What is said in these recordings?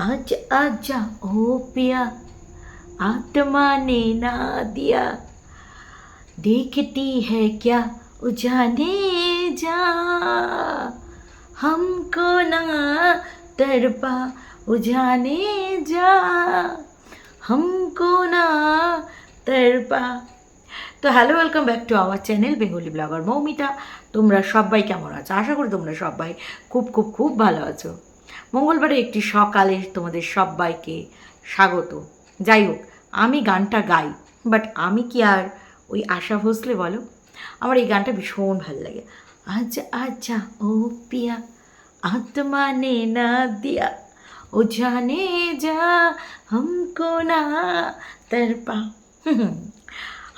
आज आजा ओ पिया आत्मा ने ना दिया देखती है क्या उजाने जा हमको ना तरपा उजाने जा हमको ना तरपা তো hello welcome back to our channel Bengali blogger Moumita তোমরা সবাই কেমন আছো আশা করি তোমরা সবাই খুব খুব খুব ভালো আছো মঙ্গলবারে একটি সকালে তোমাদের সবাইকে স্বাগত। যাই হোক, আমি গানটা গাই বাট আমি কি আর ওই আশা ভোসলে বলো? আমার এই গানটা ভীষণ ভালো লাগে। আচ্ছা আচ্ছা ও পিয়া আত্মা নে না দিয়া, ও জানে যা, হমকো না তার পা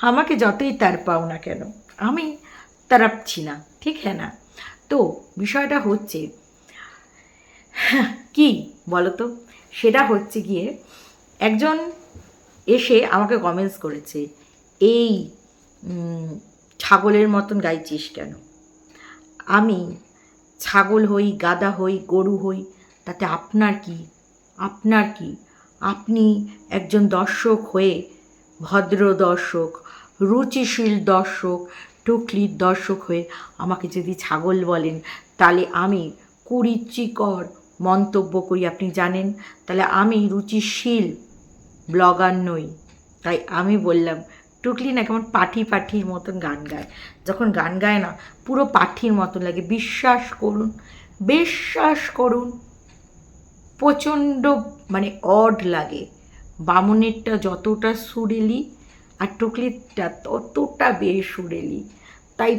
আমাকে যতই তার পাও না কেন, আমি তারাপছি না, ঠিক হ্যাঁ না? তো বিষয়টা হচ্ছে কি বলো তো সেটা হচ্ছে গিয়ে একজন এসে আমাকে কমেন্টস করেছে, এই ছাগলের মতন গাইছিস কেন? আমি ছাগল হই, গাদা হই, গরু হই, তাতে আপনার কি? আপনার কি? আপনি একজন দর্শক হয়ে ভদ্র দর্শক, রুচিশীল দর্শক, টুকলির দর্শক হয়ে আমাকে যদি ছাগল বলেন, তাহলে আমি কুরুচিকর মন্তব্য করি, আপনি জানেন? তাহলে আমি রুচিশীল ব্লগার নই। তাই আমি বললাম, টুকলি না কেমন পাঠি পাঠির মতন গান গায়। যখন গান গায় না, পুরো পাঠির মতন লাগে। বিশ্বাস করুন বিশ্বাস করুন, প্রচণ্ড মানে অড লাগে। বামুনেরটা যতটা সুরেলি আর টুকলিটা ততটা বেশ সুরেলি তাই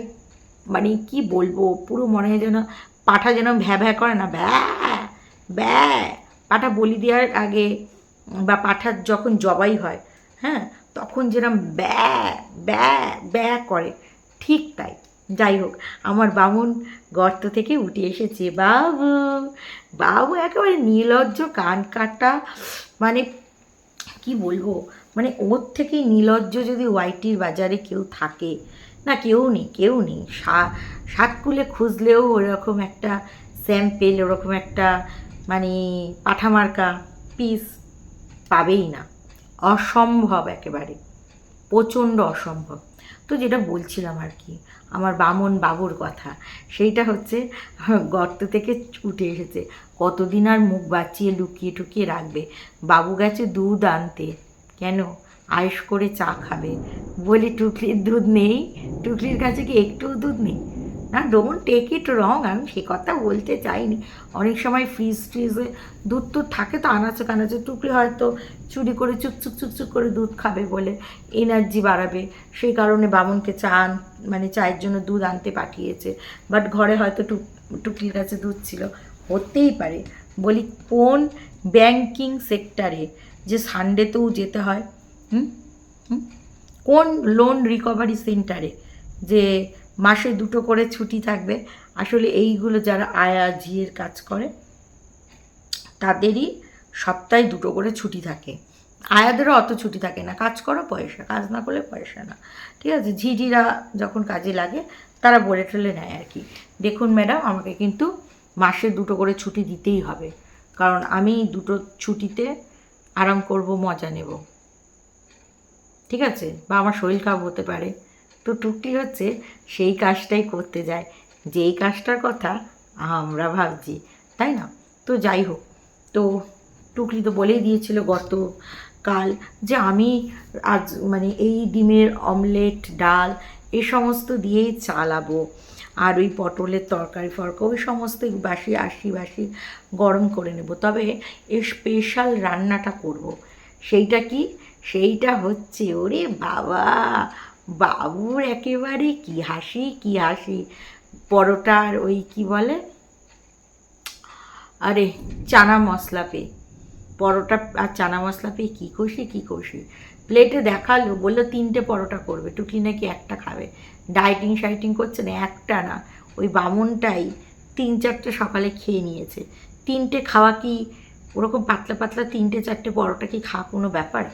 মানে কি বলব, পুরো মনে হয় যেন পাঠা যেন ভ্যা ভ্যা করে না ব্যা ব্যা পাঠা বলি দেওয়ার আগে বা পাঠার যখন জবাই হয় হ্যাঁ তখন যেরকম ব্যা ব্যা ব্যা করে, ঠিক তাই। যাই হোক, আমার বামুন গর্ত থেকে উঠে এসেছে। বাবু বাবু একেবারে নির্লজ্জ কান কাটা মানে কি বলব মানে ওর থেকেই নির্লজ্জ যদি ওয়াইটির বাজারে কেউ থাকে, না কেউ নেই কেউ নেই। সাতকুলে খুঁজলেও ওরকম একটা স্যাম্পেল, ওরকম একটা মানে পাঠামার্কা পিস পাবেই না। অসম্ভব একেবারে। প্রচণ্ড অসম্ভব। তো যেটা বলছিলাম আর কি, আমার বামন বাবুর কথা, সেইটা হচ্ছে, গর্ত থেকে উঠে এসেছে। কতদিন আর মুখ বাঁচিয়ে লুকিয়ে টুকিয়ে রাখবে? বাবু গেছে দুধ আনতে। কেন? আয়েস করে চা খাবে। বলি, টুকলির দুধ নেই? টুকলির কাছে কি একটু দুধ নেই? না ডোন্ট টেক ইট রং আমি সে কথা বলতে চাইনি। অনেক সময় ফ্রিজ ফ্রিজে দুধ তো থাকে তো, আনাচে কানাচে টুকলি হয়তো চুরি করে চুকচুক চুকচুক করে দুধ খাবে বলে এনার্জি বাড়াবে। সেই কারণে বামুনকে চা মানে চায়ের জন্য দুধ আনতে পাঠিয়েছে। বাট ঘরে হয়তো টুক টুকলির কাছে দুধ ছিল। হতেই পারে। বলি, কোন ব্যাংকিং সেক্টরে যে সানডেতেও যেতে হয়? হুম? কোন লোন রিকভারি সেন্টারে যে মাসে দুটো করে ছুটি থাকবে। আসলে এইগুলো যারা আয়া জিয়ের কাজ করে, তাদেরই সপ্তাহে দুটো করে ছুটি থাকে। আয়াদেরও অত ছুটি থাকে না। কাজ করো, পয়সা। কাজ না করলে পয়সা না। ঠিক আছে? ঝিঝিরা যখন কাজে লাগে, তারা বলে টলে নেয় আর কি। দেখুন ম্যাডাম, আমাকে কিন্তু মাসে দুটো করে ছুটি দিতেই হবে। কারণ আমি দুটো ছুটিতে আরাম করব, মজা নেব। ঠিক আছে? বা আমার শরীর খারাপ হতে পারে। তো টুকলি হচ্ছে সেই কাজটাই করতে যায়। যেই কাজটার কথা আমরা ভাবছি, তাই না? তো যাই হোক, তো টুকলি তো বলেই দিয়েছিল গত কাল যে আমি আজ মানে এই ডিমের অমলেট, ডাল এ সমস্ত দিয়েই চালাবো। আর ওই পটলের তরকারি, ফরকা, ওই সমস্ত বাসি, আশি বাসি গরম করে নেব। তবে এই স্পেশাল রান্নাটা করব। সেইটা কি? সেইটা হচ্ছে, ওরে বাবা! বাবুর একেবারে কি হাসি কি হাসি। পরোটার ওই কি বলে? আরে, চানা মশলা পেয়ে পরোটা আর চানা মশলা পেয়ে কী কষি, কী খুশি প্লেটে দেখাল, বলল, তিনটে পরোটা করবে। টুকলি নাকি একটা খাবে। ডাইটিং শাইটিং করছে না, একটা না। ওই বামুনটাই তিন চারটে সকালে খেয়ে নিয়েছে। তিনটে খাওয়া কি ওরকম পাতলা পাতলা তিনটে, চারটে পরোটা কি খাওয়া কোনো ব্যাপার?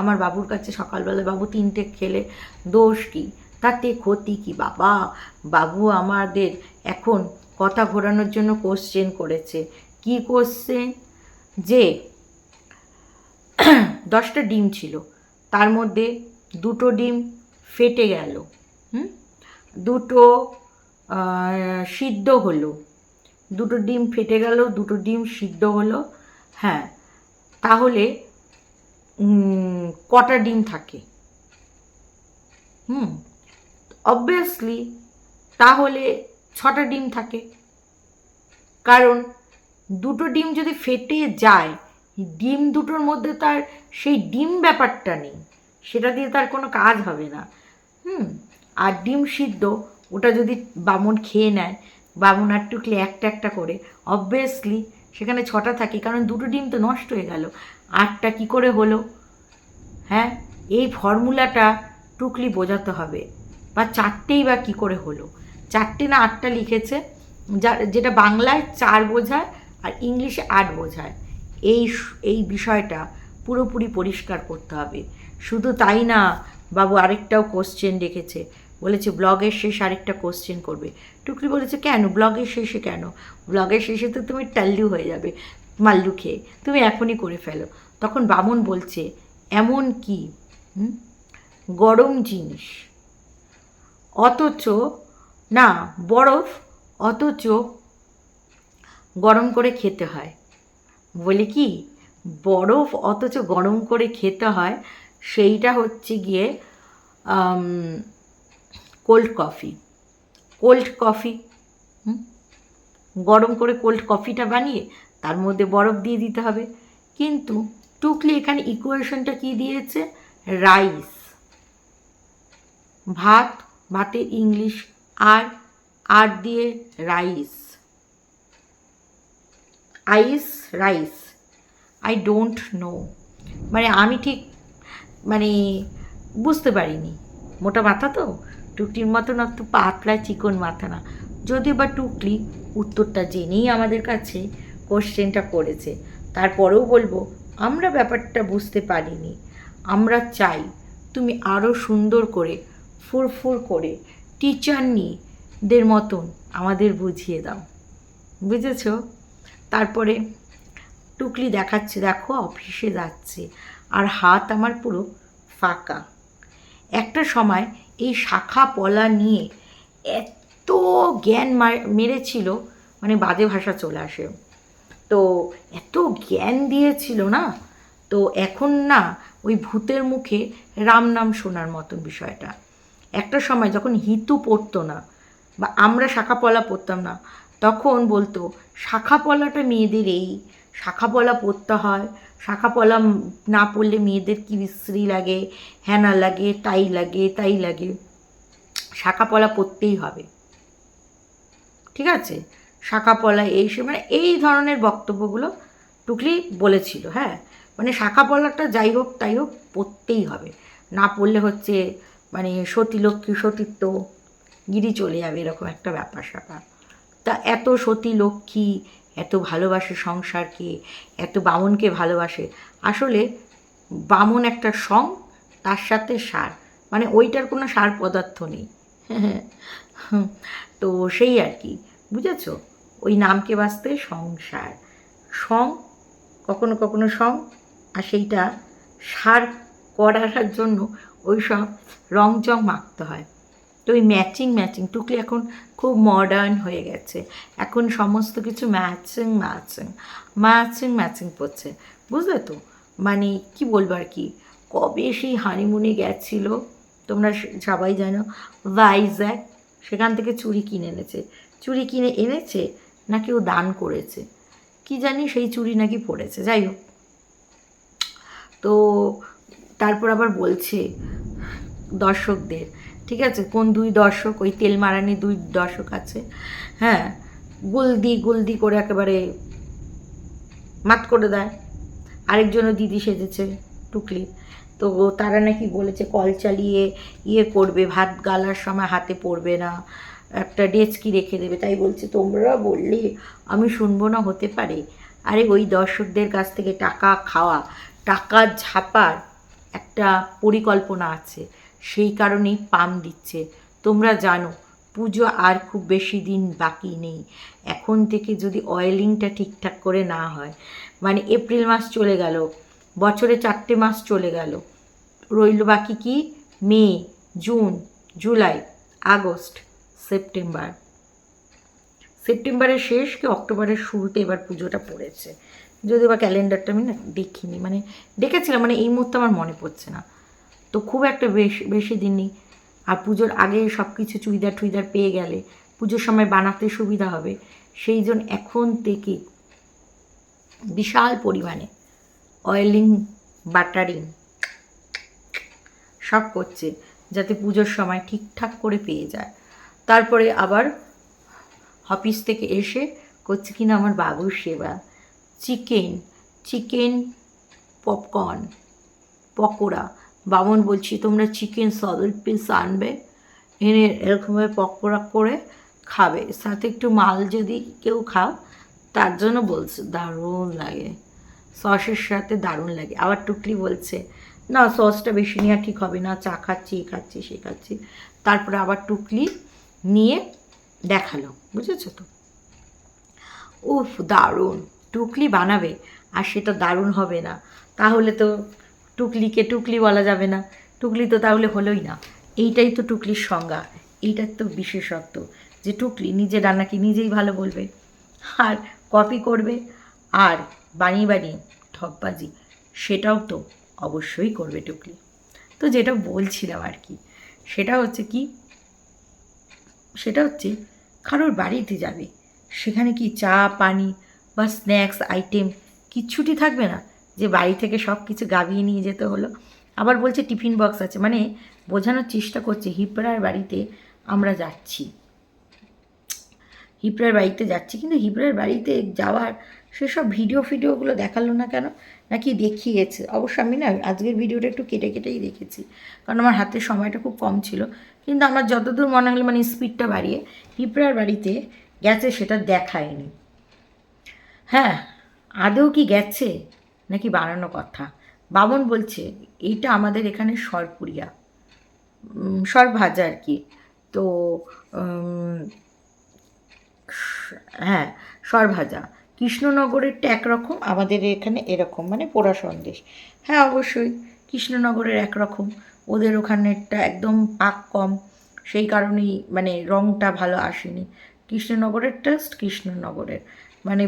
আমার বাবুর কাছে সকালবেলা, বাবু, তিনটে খেলে দোষ কি? তাতে ক্ষতি কি, বাবা? বাবু আমাদের এখন কথা ঘোরানোর জন্য কোশ্চেন করেছে। কি কোশ্চেন যে, দশটা ডিম ছিল। তার মধ্যে দুটো ডিম ফেটে গেল। হুম? দুটো সিদ্ধ হলো। দুটো ডিম ফেটে গেল, দুটো ডিম সিদ্ধ হলো। হ্যাঁ তাহলে কটা ডিম থাকে। হুম অবভিয়াসলি তাহলে ছটা ডিম থাকে। কারণ দুটো ডিম যদি ফেটে যায়, ডিম দুটোর মধ্যে তার সেই ডিম ব্যাপারটা নেই। সেটা দিয়ে তার কোনো কাজ হবে না। হুম, আর ডিম সিদ্ধ, ওটা যদি বামন খেয়ে নেয়, বামন আর টুকলে একটা একটা করে অবভিয়াসলি সেখানে ছটা থাকে। কারণ দুটো ডিম তো নষ্ট হয়ে গেল। আটটা কি করে হলো? হ্যাঁ এই ফর্মুলাটা টুকলি বোঝাতে হবে। বা চারটেই বা কী করে হলো? চারটে না আটটা লিখেছে, যা, যেটা বাংলায় চার বোঝায় আর ইংলিশে আট বোঝায়। এই এই বিষয়টা পুরোপুরি পরিষ্কার করতে হবে। শুধু তাই না, বাবু আরেকটাও কোশ্চেন রেখেছে। বলেছে, ব্লগের শেষে আরেকটা কোশ্চেন করবে। টুকরি বলেছে, কেন? ব্লগের শেষে কেন? ব্লগের শেষে তো তুমি টাল্লু হয়ে যাবে। মাল্লু খেয়ে, তুমি এখনই করে ফেলো। তখন বামন বলছে, এমন কি? গরম জিনিস। অথচ, না, বরফ, অথচ গরম করে খেতে হয়। বলে কি? বরফ, অথচ গরম করে খেতে হয়, সেইটা হচ্ছে গিয়ে কোল্ড কফি কোল্ড কফি গরম করে কোল্ড কফিটা বানিয়ে তার মধ্যে বরফ দিয়ে দিতে হবে। কিন্তু টুকলি এখানে ইকুয়েশনটা কি দিয়েছে? রাইস ভাত, ভাতে ইংলিশ, আর আর দিয়ে rice ice rice I don't know মানে আমি ঠিক মানে বুঝতে পারিনি। মোটা মাথা তো? টুকলির মতন অত পাতলা চিকন মাথা না। যদিও বা টুকলি উত্তরটা জেনেই আমাদের কাছে কোশ্চেনটা করেছে। তারপরেও বলব, আমরা ব্যাপারটা বুঝতে পারিনি। আমরা চাই তুমি আরও সুন্দর করে, ফুরফুর করে টিচার দের মতন আমাদের বুঝিয়ে দাও। বুঝেছ? তারপরে টুকলি দেখাচ্ছে, দেখো অফিসে যাচ্ছে, আর হাত আমার পুরো ফাঁকা। একটা সময় এই শাখা পলা নিয়ে এত জ্ঞান মার- মেরেছিল মানে বাজে ভাষা চলে আসে। তো এত জ্ঞান দিয়েছিল না? তো এখন না, ওই ভূতের মুখে রাম নাম শোনার মতন বিষয়টা। একটা সময় যখন হিতু পড়তো না, বা আমরা শাখাপলা পড়তাম না, তখন বলতো, শাখাপলাটা মেয়েদের এই, শাখাপলা পড়তে হয়, শাখাপলা না পড়লে মেয়েদের কি বিশ্রী লাগে হ্যানা লাগে, তাই লাগে তাই লাগে। শাখাপলা পড়তেই হবে। ঠিক আছে? শাখাপলা এই সে মানে এই ধরনের বক্তব্যগুলো টুকলি বলেছিল হ্যাঁ? মানে শাখাপলাটা যাই হোক তাই হোক পড়তেই হবে। না পড়লে হচ্ছে মানে সতী লক্ষ্মী সতীত্ব গিরি চলে যাবে, এরকম একটা ব্যাপার স্যাপার। তা এত সতী লক্ষ্মী এত ভালোবাসে সংসারকে, এত বামনকে ভালোবাসে, আসলে বামন একটা সং, তার সাথে সার। মানে ওইটার কোনো সার পদার্থ নেই। তো সেই আর কি, বুঝেছ? ওই নামকে বাঁচতে সংসার। সং, কখনো কখনো সং, আর সেইটা সার করার জন্য ওই সব রং চং মাখতে হয়। তো ওই ম্যাচিং ম্যাচিং, টুকলি এখন খুব মডার্ন হয়ে গেছে। এখন সমস্ত কিছু ম্যাচিং ম্যাচিং ম্যাচিং ম্যাচিং পড়ছে। বুঝলে তো? মানে কি বলব আর কি? কবে সেই হানিমুনে গেছিল? তোমরা সবাই জানো, ভাইজ্যাক সেখান থেকে চুড়ি কিনে এনেছে। চুড়ি কিনে এনেছে? না কেউ দান করেছে। কি জানি সেই চুড়ি নাকি পড়েছে, যাই হোক। তো তারপর আবার বলছে দর্শকদের, ঠিক আছে? কোন দুই দর্শক, ওই তেল মারানি দুই দর্শক আছে হ্যাঁ? গুলদি গুলদি করে একেবারে মাত করে দেয়। আরেকজনও দিদি সেজেছে টুকলি। তো তারা নাকি বলেছে, কল চালিয়ে ইয়ে করবে, ভাত গালার সময় হাতে পড়বে না। একটা ডেচকি রেখে দেবে, তাই বলছে, তোমরা বললে আমি শুনব না, হতে পারে। আরে ওই দর্শকদের কাছ থেকে টাকা খাওয়া, টাকা ঝাপার একটা পরিকল্পনা আছে, সেই কারণেই পাম দিচ্ছে। তোমরা জানো, পুজো আর খুব বেশি দিন বাকি নেই। এখন থেকে যদি অয়েলিংটা ঠিকঠাক করে না হয় মানে এপ্রিল মাস চলে গেল, বছরে চারটে মাস চলে গেল, রইল বাকি কি? May, June, July, August September. সেপ্টেম্বরের শেষ কি অক্টোবরের শুরুতে এবার পুজোটা পড়েছে? যদি বা ক্যালেন্ডারটা আমি না দেখিনি মানে দেখেছিলাম মানে এই মুহূর্তে আমার মনে পড়ছে না। তো খুব একটা বেশি বেশি দিনই। আর পুজোর আগে সব কিছু চুড়িদার টুইদার পেয়ে গেলে পুজোর সময় বানাতে সুবিধা হবে। সেই জন্য এখন থেকে বিশাল পরিমাণে অয়েলিং, বাটারিং সব করছে, যাতে পুজোর সময় ঠিকঠাক করে পেয়ে যায়। তারপরে আবার অফিস থেকে এসে করছে কিনা আমার বাবুর সেবা। Chicken chicken popcorn, pakora. বামন বলছি, তোমরা চিকেন সদর পিস আনবে, এনে এরকমভাবে পকোড়া করে খাবে। সাথে একটু মাল যদি কেউ খাও, তার জন্য বলছে, দারুণ লাগে। সসের সাথে দারুণ লাগে। আবার টুকলি বলছে, না, সসটা বেশি নেওয়া ঠিক হবে না, চা খাচ্ছি, এ খাচ্ছি, সে খাচ্ছি। তারপরে আবার টুকলি নিয়ে দেখাল, বুঝেছ তো? উফ, দারুণ। টুকলি বানাবে, আর সেটা দারুণ হবে না। তাহলে তো টুকলিকে টুকলি বলা যাবে না। টুকলি তো তাহলে হলোই না। এইটাই তো টুকলির সংজ্ঞা। এইটার তো বিশেষত্ব, যে টুকলি নিজে রান্নাকে নিজেই ভালো বলবে। আর কপি করবে, আর বানিয়ে বানিয়ে ঠকবাজি, সেটাও তো অবশ্যই করবে টুকলি। তো যেটা বলছিলাম আর কি, সেটা হচ্ছে কি সেটা হচ্ছে, কারোর বাড়িতে যাবে, সেখানে কি চা, পানি বা স্ন্যাক্স আইটেম কিচ্ছুটি থাকবে না, যে বাড়ি থেকে সব কিছু গাবিয়ে নিয়ে যেতে হলো। আবার বলছে টিফিন বক্স আছে মানে বোঝানোর চেষ্টা করছে হিপড়ার বাড়িতে আমরা যাচ্ছি। হিপড়ার বাড়িতে যাচ্ছি, কিন্তু হিপড়ার বাড়িতে যাওয়ার সেসব ভিডিও ফিডিওগুলো দেখাল না কেন? নাকি দেখিয়েছে? অবশ্য আমি না, আজকের ভিডিওটা একটু কেটে কেটেই দেখেছি। কারণ আমার হাতে সময়টা খুব কম ছিল। কিন্তু আমার যতদূর মনে হলো মানে স্পিডটা বাড়িয়ে পিঁপড়ার বাড়িতে গেছে সেটা দেখায়নি। হ্যাঁ আদৌ কি গেছে? নাকি বানানো কথা? বামন বলছে এইটা আমাদের এখানে সরপুরিয়া। উম, সর ভাজা আর কি। তো হ্যাঁ সর ভাজা কৃষ্ণনগরেরটা একরকম আমাদের এখানে এরকম মানে পোড়া সন্দেশ। হ্যাঁ অবশ্যই কৃষ্ণনগরের একরকম। ওদের ওখানেরটা একদম পাক কম। সেই কারণেই মানে রঙটা ভালো আসেনি। কৃষ্ণনগরের টেস্ট কৃষ্ণনগরের। মানে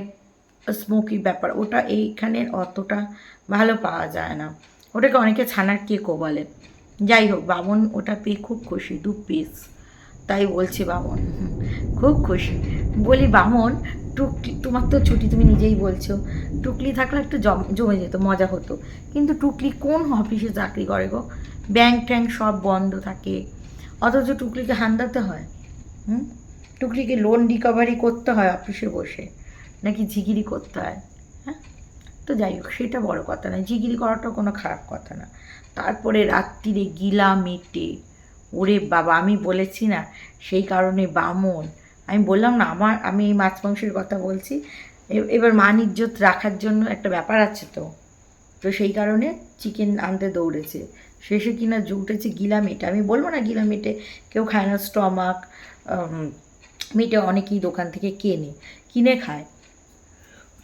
স্মোকি ব্যাপার। ওটা এইখানে অতটা ভালো পাওয়া যায় না। ওটাকে অনেকে ছানার কেকও বলে। যাই হোক, বামন ওটা পেয়ে খুব খুশি। দু পিস তাই বলছে বামন। খুব খুশি। বলি, বামন, টুকলি, তোমার তো ছুটি তুমি নিজেই বলছো। টুকলি থাকলে একটু জম, জমে যেত, মজা হতো। কিন্তু টুকলি কোন অফিসে চাকরি করে গো? ব্যাংক ট্যাঙ্ক সব বন্ধ থাকে। অথচ টুকলিকে হান্দাতে হয়। হুম? টুকলিকে লোন রিকভারি করতে হয় অফিসে বসে। নাকি ঝিগিরি করতে হয়। হ্যাঁ? তো যাই হোক, সেটা বড় কথা না ঝিগিরি করাটা কোনো খারাপ কথা না। তারপরে রাত্রিরে গিলা মেটে ওরে বাবা, আমি বলেছি না, সেই কারণে বামন। আমি বললাম, না, আমার, আমি এই মাছ মাংসের কথা বলছি। এবার মান ইজ্জত রাখার জন্য একটা ব্যাপার আছে তো। তো সেই কারণে চিকেন আনতে দৌড়েছে। শেষে কিনা জুটেছে গিলা মেটে আমি বলব না গিলা মেটে কেউ খায় না, স্টমাক মেটে অনেকেই দোকান থেকে কেনে, কিনে খায়।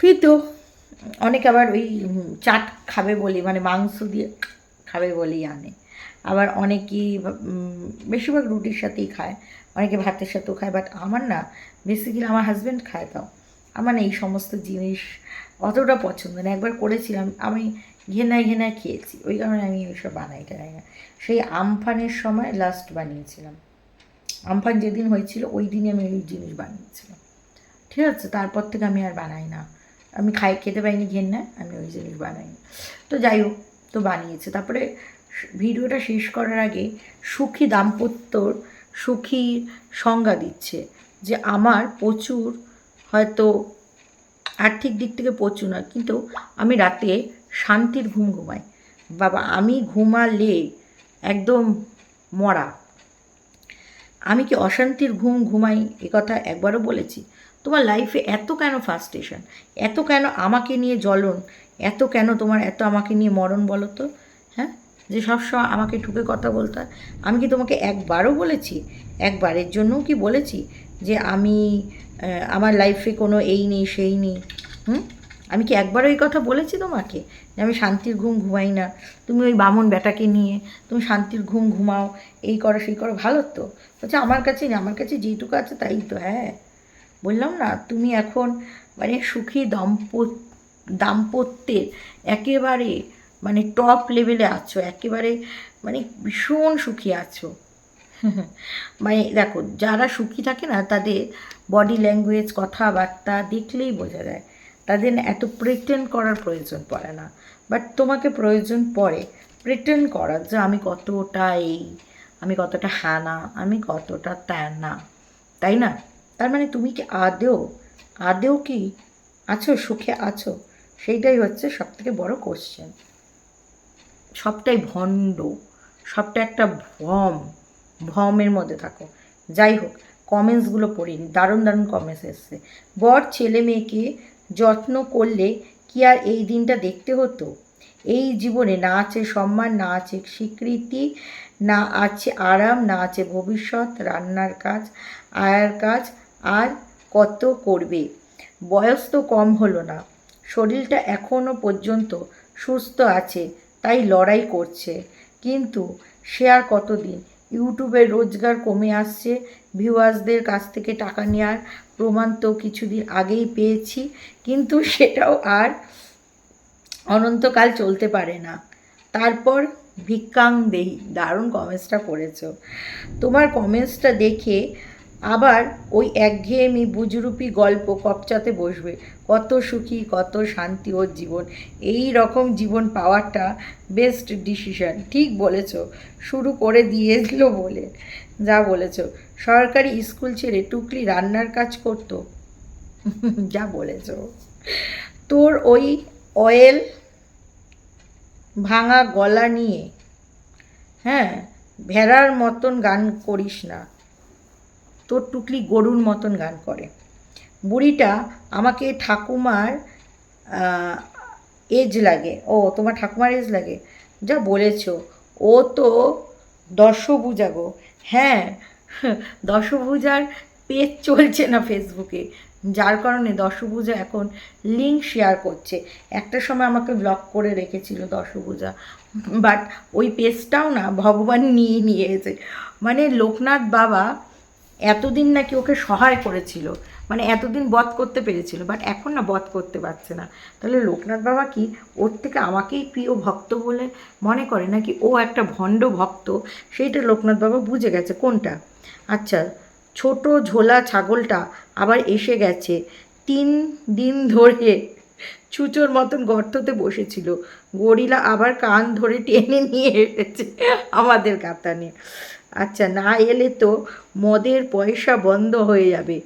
কিন্তু অনেকে আবার ওই চাট খাবে বলে মানে মাংস দিয়ে খাবে বলেই আনে। আবার অনেকেই বেশিরভাগ রুটির সাথেই খায়। অনেকে ভাতের সাথেও খায় বাট আমার না বেসিক্যালি আমার হাজব্যান্ড খায় তাও আমার না এই সমস্ত জিনিস অতটা পছন্দ না। একবার করেছিলাম, আমি ঘেনায় ঘেনায় খেয়েছি। ওই কারণে আমি ওইসব বানাই টানাই না। সেই আমফানের সময় লাস্ট বানিয়েছিলাম। আমফান যেদিন হয়েছিল, ওই দিনই আমি ওই জিনিস বানিয়েছিলাম। ঠিক আছে, তারপর থেকে আমি আর বানাই না। আমি খাই, খেতে পাইনি ঘেন্না আমি ওই জিনিস বানাইনি। তো যাই হোক, তো বানিয়েছে। তারপরে ভিডিওটা শেষ করার আগে সুখী দাম্পত্যর সুখীর সংজ্ঞা দিচ্ছে যে আমার প্রচুর হয়তো আর্থিক দিক থেকে প্রচুর নয়, কিন্তু আমি রাতে শান্তির ঘুম ঘুমাই। বাবা, আমি ঘুমালে একদম মরা। আমি কি অশান্তির ঘুম ঘুমাই? এ কথা একবারও বলেছি। তোমার লাইফে এত কেন ফার্স্টেশন এত কেন আমাকে নিয়ে জ্বলন? এত কেন তোমার, এত আমাকে নিয়ে মরণ বলো তো যে সবসময় আমাকে ঠুকে কথা বলতে হয়। আমি কি তোমাকে একবারও বলেছি? একবারের জন্যও কি বলেছি? যে আমি আমার লাইফে কোনো এই নেই, সেই নেই। হুম? আমি কি একবারও এই কথা বলেছি তোমাকে? যে আমি শান্তির ঘুম ঘুমাই না। তুমি ওই বামন বেটাকে নিয়ে, তুমি শান্তির ঘুম ঘুমাও, এই করো, সেই করো, ভালো তো। বলছে, আমার কাছে না, আমার কাছে যেটুকু আছে তাই তো হ্যাঁ? বললাম, না, তুমি এখন মানে সুখী দম্প দাম্পত্যের একেবারে মানে টপ লেভেলে আছো, একেবারে মানে ভীষণ সুখী আছো। মানে দেখো, যারা সুখী থাকে না, তাদের বডি ল্যাঙ্গুয়েজ কথাবার্তা দেখলেই বোঝা যায়। তাদের না এত প্রিটেন্ড করার প্রয়োজন পড়ে না। বাট তোমাকে প্রয়োজন পড়ে প্রিটেন্ড করার যে আমি কতটা এই, আমি কতটা হ্যানা আমি কতটা ত্যানা, তাই না? তার মানে তুমি কি আদেও আদেও কি আছো, সুখে আছো? সেইটাই হচ্ছে সব থেকে বড় কোশ্চেন সবটাই ভণ্ড, সবটা একটা ভ্রম ভ্রমের মধ্যে থাকো। যাই হোক কমেন্টসগুলো পড়িনি দারুণ দারুণ কমেন্টস এসছে। বর ছেলে মেয়েকে যত্ন করলে কি আর এই দিনটা দেখতে হতো? এই জীবনে না আছে সম্মান, না আছে স্বীকৃতি, না আছে আরাম, না আছে ভবিষ্যৎ, রান্নার কাজ, আয়ার কাজ, আর কত করবে? বয়স তো কম হলো না। শরীরটা এখনও পর্যন্ত সুস্থ আছে। তাই লড়াই করছে। কিন্তু সে আর কতদিন? ইউটিউবে রোজগার কমে আসছে। ভিউয়ার্সদের কাছ থেকে টাকা নেওয়ার প্রমাণ তো কিছুদিন আগেই পেয়েছি, কিন্তু সেটাও আর অনন্তকাল চলতে পারে না। তারপর ভিক্ষাং দেই, দারুণ কমেন্টসটা করেছ। তোমার কমেন্টসটা দেখে আবার ওই একঘেয়েমি বুজরুপি গল্প কপচাতে বসবে। কত সুখী, কত শান্তি ওর জীবন। এই রকম জীবন পাওয়াটা বেস্ট ডিসিশন ঠিক বলেছ। শুরু করে দিয়ে দিয়েছিল বলে, যা বলেছ। সরকারি স্কুল ছেড়ে টুকলি রান্নার কাজ করতো? যা বলেছ। তোর ওই অয়েল ভাঙা গলা নিয়ে হ্যাঁ ভেড়ার মতন গান করিস না। তোর টুকলি গরুর মতন গান করে। বুড়িটা আমাকে ঠাকুমার এজ লাগে। ও, তোমার ঠাকুমার এজ লাগে? যা বলেছ। ও তো দশভুজা গো। হ্যাঁ দশভুজার পেজ চলছে না ফেসবুকে। যার কারণে দশভুজা এখন লিঙ্ক শেয়ার করছে। একটা সময় আমাকে ব্লক করে রেখেছিল দশভুজা বাট ওই পেজটাও না ভগবান নিয়ে নিয়েছে। মানে লোকনাথ বাবা এতদিন নাকি ওকে সহায় করেছিল মানে এতদিন বধ করতে পেরেছিল বাট এখন না বধ করতে পারছে না। তাহলে লোকনাথ বাবা কি ওর থেকে আমাকেই প্রিয় ভক্ত বলে মনে করে, নাকি ও একটা ভণ্ড ভক্ত? সেইটা লোকনাথ বাবা বুঝে গেছে, কোনটা? আচ্ছা ছোট ঝোলা ছাগলটা আবার এসে গেছে, তিন দিন ধরে ছুচোর মতন গর্ততে বসেছিল, গরিলা আবার কান ধরে টেনে নিয়ে এসেছে আমাদের কাতানে। আচ্ছা না এলে তো মদের পয়সা বন্ধ হয়ে যাবে।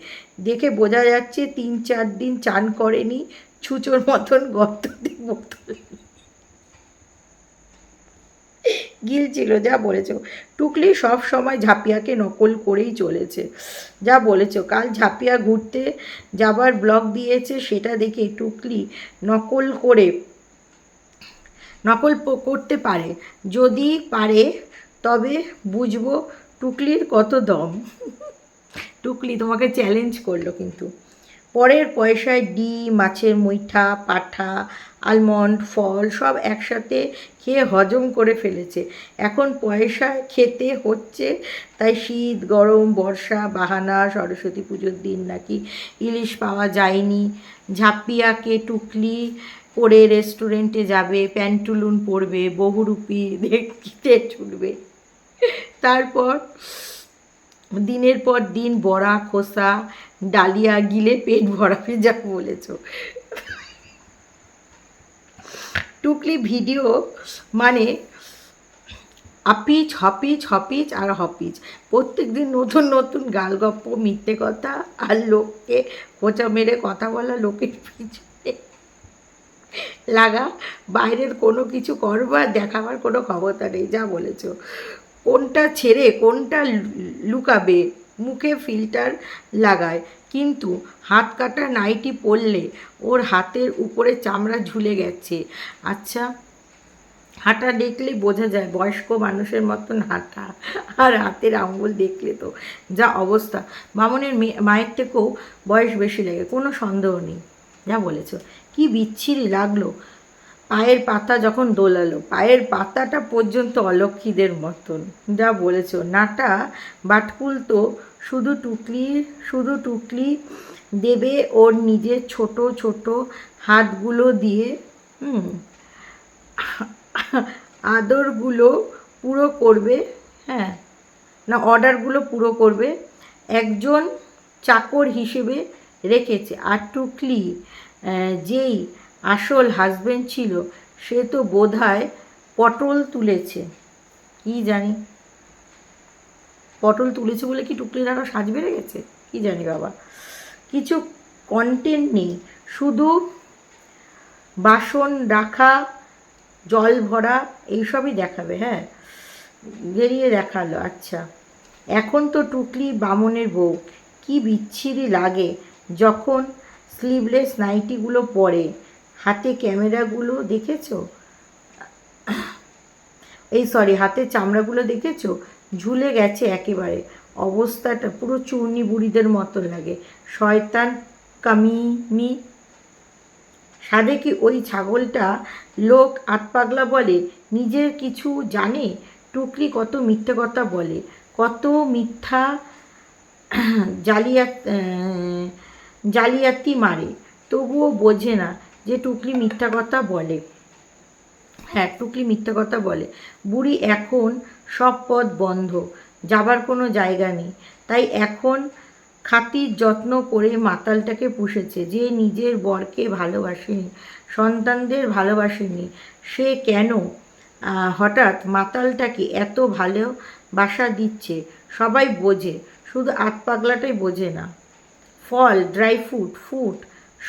দেখে বোঝা যাচ্ছে তিন চার দিন চান করেনি, ছুচোর মতন গর্ততে বোতল। গিলছিল যা বলেছ। টুকলি সব সময় ঝাপিয়াকে নকল করেই চলেছে। যা বলেছ, কাল ঝাপিয়া ঘুরতে যাবার ব্লগ দিয়েছে, সেটা দেখে টুকলি নকল করে, নকল করতে পারে। যদি পারে তবে বুঝব টুকলির কত দম। টুকলি তোমাকে চ্যালেঞ্জ করল কিন্তু। পরের পয়সায় ডিম, মাছের মুইঠা, পাঠা আলমন্ড ফল সব একসাথে খেয়ে হজম করে ফেলেছে। এখন পয়সা খেতে হচ্ছে, তাই শীত, গরম, বর্ষা, বাহানা, সরস্বতী পুজোর দিন নাকি ইলিশ পাওয়া যায়নি। ঝাপিয়াকে টুকলি করে রেস্টুরেন্টে যাবে প্যান্টুলুন পরবে, বহুরূপী দেখতে ছুটবে তারপর দিনের পর দিন বড়া, খোসা, ডালিয়া, গিলে পেট ভরাবে যা বলেছ। টুকলি ভিডিও মানে আপিচ, হপিচ হপিচ আর হপিচ। প্রত্যেক দিন নতুন নতুন গালগপ্প মিথ্যে কথা আর লোককে খোঁচা মেরে কথা বলা লোকের পিছনে লাগা। বাইরের কোনো কিছু করবার, দেখাবার কোনো ক্ষমতা নেই, যা বলেছ। কোনটা ছেড়ে, কোনটা লুকাবে, মুখে ফিল্টার লাগায়। কিন্তু হাত কাটা নাইটি পরলে ওর হাতের উপরে চামড়া ঝুলে গেছে। আচ্ছা হাঁটা দেখলে বোঝা যায় বয়স্ক মানুষের মতন হাঁটা আর হাতের আঙ্গুল দেখলে তো যা অবস্থা। মামনের মেয়ে- মায়ের থেকেও বয়স বেশি লাগে, কোনো সন্দেহ নেই। যা বলেছ। কি বিচ্ছিরি লাগল। পায়ের পাতা যখন দোলালো, পায়ের পাতাটা পর্যন্ত অলক্ষীদের মতন। যা বলেছ, নাটা বাটকুল তো শুধু টুকলি শুধু টুকলি দেবে ওর নিজের ছোট ছোট হাতগুলো দিয়ে। আদরগুলো পুরো করবে হ্যাঁ না, অর্ডারগুলো পুরো করবে। একজন চাকর হিসেবে রেখেছে, আর টুকলি যেই আসল হাজবেন্ড ছিল, সে তো বোধহয় পটল তুলেছে। কি জানি? পটল তুলেছে বলে কি টুকলির আরও সাজ বেড়ে গেছে? কি জানি বাবা। কিছু কন্টেন্ট নেই, শুধু বাসন রাখা, জল ভরা, এইসবই দেখাবে হ্যাঁ? বেরিয়ে দেখাল আচ্ছা। এখন তো টুকলি বামনের বউ। কি বিচ্ছিরি লাগে যখন স্লিভলেস নাইটিগুলো পরে। হাতে ক্যামেরাগুলো দেখেছ? এই সরি হাতের চামড়াগুলো দেখেছ? ঝুলে গেছে একেবারে। অবস্থাটা পুরো চূর্ণি বুড়িদের মতো লাগে। শয়তান কামিনি। সাদে কি ওই ছাগলটা লোক আতপাগলা বলে? নিজের কিছু জানে? টুকরি কত মিথ্যে কথা বলে? কত মিথ্যা জালিয়াত জালিয়াতি মারে? তবুও বোঝে না। যে টুকলি মিথ্যা কথা বলে। হ্যাঁ টুকলি মিথ্যা কথা বলে। বুড়ি এখন সব পথ বন্ধ, যাবার কোনো জায়গা নেই। তাই এখন খাতির যত্ন করে মাতালটাকে পুষেছে, যে নিজের বরকে ভালোবাসেনি, সন্তানদের ভালোবাসেনি। সে কেন হঠাৎ মাতালটাকে এত ভালোবাসা দিচ্ছে? সবাই বোঝে, শুধু আত পাগলাটাই বোঝে না। ফল, ড্রাই ফ্রুট ফুড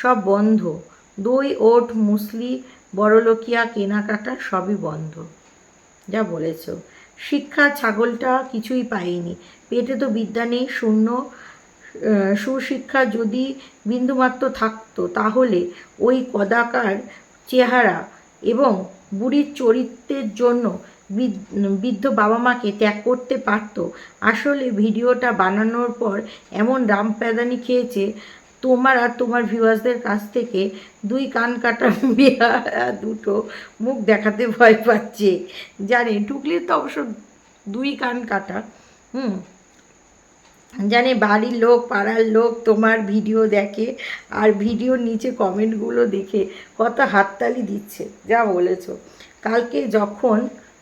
সব বন্ধ। দই, ওট, মুসলি, বড়লোকিয়া, কেনাকাটা সবই বন্ধ। যা বলেছ। শিক্ষা ছাগলটা কিছুই পায়নি পেটে তো বিদ্যা নেই, শূন্য। সুশিক্ষা যদি বিন্দুমাত্র থাকতো, তাহলে ওই কদাকার চেহারা এবং বুড়ির চরিত্রের জন্য বৃদ্ধ বাবা মাকে ত্যাগ করতে পারত। আসলে ভিডিওটা বানানোর পর এমন রামপ্যাদানি খেয়েছে তোমার আর তোমার ভিউয়ার্সদের কাছ থেকে দুই কান কাটা বেহারা দুটো মুখ দেখাতে ভয় পাচ্ছে। জানে টুকলির তো অবশ্য দুই কান কাটা। হুম। জানে বাড়ির লোক, পাড়ার লোক তোমার ভিডিও দেখে আর ভিডিওর নিচে কমেন্টগুলো দেখে কত হাততালি দিচ্ছে, যা বলেছ। কালকে যখন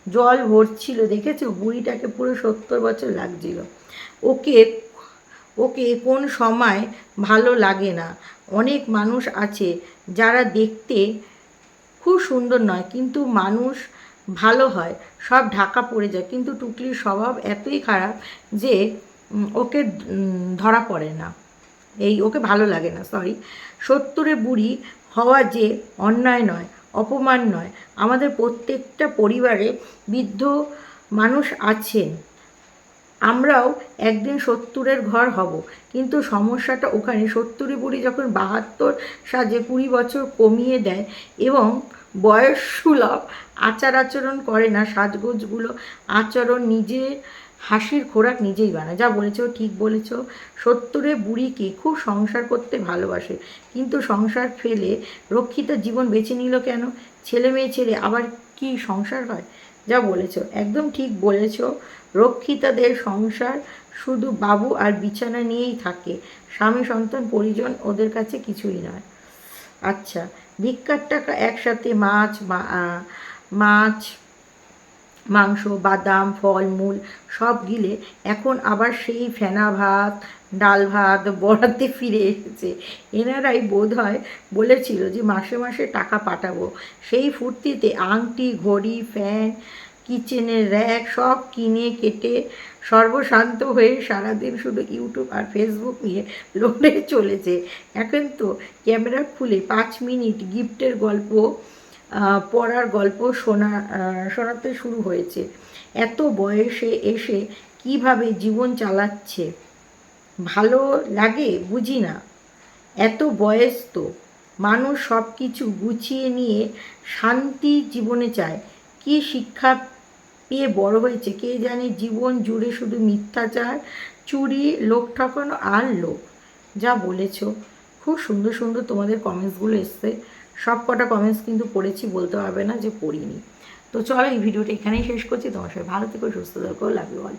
জল ভরছিল, দেখেছ? বুড়িটাকে পুরো সত্তর বছর লাগছিল। ওকে ওকে কোন সময় ভালো লাগে না। অনেক মানুষ আছে যারা দেখতে খুব সুন্দর নয়, কিন্তু মানুষ ভালো হয়, সব ঢাকা পড়ে যায়। কিন্তু টুকলির স্বভাব এতই খারাপ যে ওকে ধরা পড়ে না। এই, ওকে ভালো লাগে না সরি সত্তরে বুড়ি হওয়া যে অন্যায় নয়, অপমান নয়। আমাদের প্রত্যেকটা পরিবারে বৃদ্ধ মানুষ আছেন। আমরাও একদিন সত্তরের ঘর হব। কিন্তু সমস্যাটা ওখানে, সত্তরে বুড়ি যখন বাহাত্তর সাজে কুড়ি বছর কমিয়ে দেয় এবং বয়স সুলভ আচার আচরণ করে না, সাজগোজগুলো আচরণ নিজে, হাসির খোরাক নিজেই বানায়। যা বলেছ, ঠিক বলেছ। সত্তরে বুড়িকে খুব সংসার করতে ভালোবাসে। কিন্তু সংসার ফেলে রক্ষিতা জীবন বেছে নিল কেন? ছেলে মেয়ে ছেলে আবার কি সংসার হয়? যা বলেছ। একদম ঠিক বলেছ। রক্ষিতাদের সংসার শুধু বাবু আর বিছানা নিয়েই থাকে। স্বামী, সন্তান, পরিজন ওদের কাছে কিছুই নয়। আচ্ছা ভিক্ষার টাকা একসাথে মাছ মাছ, মাংস, বাদাম, ফল, মূল সব গিলে এখন আবার সেই ফেনা ভাত, ডাল ভাত বরাতে ফিরে এসেছে। এনারাই বোধ হয় বলেছিল যে মাসে মাসে টাকা পাঠাবো। সেই ফুর্তিতে আংটি, ঘড়ি, ফ্যান কিচেনের র্যাক সব কিনে কেটে সর্বশান্ত হয়ে সারাদিন শুধু ইউটিউব আর ফেসবুক নিয়ে লোডে চলেছে। এখন তো ক্যামেরা খুলে পাঁচ মিনিট গিফটের গল্প পড়ার গল্প শোনা শোনাতে শুরু হয়েছে। এত বয়সে এসে কীভাবে জীবন চালাচ্ছে? ভালো লাগে? বুঝি না। এত বয়স তো। মানুষ সব কিছু গুছিয়ে নিয়ে শান্তি জীবনে চায়। কি শিক্ষা পেয়ে বড় হয়েছে। কে জানে জীবন জুড়ে শুধু মিথ্যাচার, চুরি, লোক ঠকানো আর লোক। যা বলেছ। খুব সুন্দর সুন্দর তোমাদের কমেন্টসগুলো এসছে। সব কটা কমেন্টস কিন্তু পড়েছি, বলতে হবে না যে পড়িনি। তো চলো এই ভিডিওটা এখানেই শেষ করছি। তোমার সবাই ভালো থেকো, সুস্থ থাকো লাভ ইউ অল